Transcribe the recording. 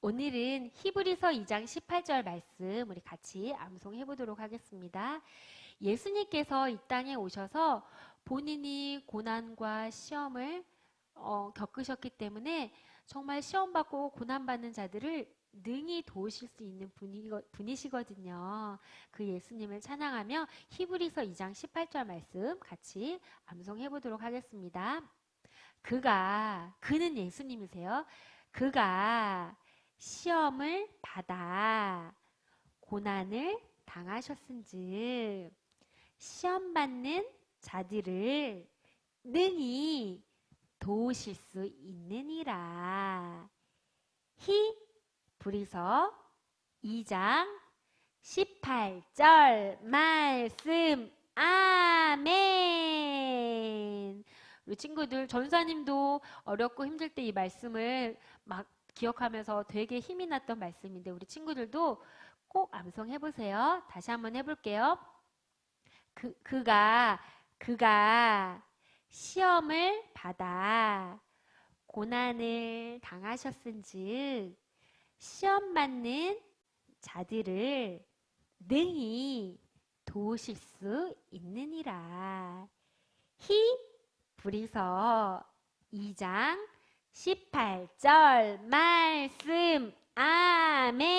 오늘은 히브리서 2장 18절 말씀 우리 같이 암송해 보도록 하겠습니다. 예수님께서 이 땅에 오셔서 본인이 고난과 시험을 어, 겪으셨기 때문에 정말 시험 받고 고난 받는 자들을 능히 도우실 수 있는 분이, 분이시거든요. 그 예수님을 찬양하며 히브리서 2장 18절 말씀 같이 암송해 보도록 하겠습니다. 그가 그는 예수님이세요. 그가 시험을 받아 고난을 당하셨은즉 시험 받는 자들을 능히 도우실 수 있느니라. 히 불이서 2장 18절 말씀 아멘. 우리 친구들 전사님도 어렵고 힘들 때 이 말씀을 막 기억하면서 되게 힘이 났던 말씀인데 우리 친구들도 꼭 암송해 보세요. 다시 한번 해볼게요. 그 그가 그가 시험을 받아 고난을 당하셨은즉 시험 받는 자들을 능히 도우실 수 있느니라. 히 불이서 2장 18절 말씀. 아멘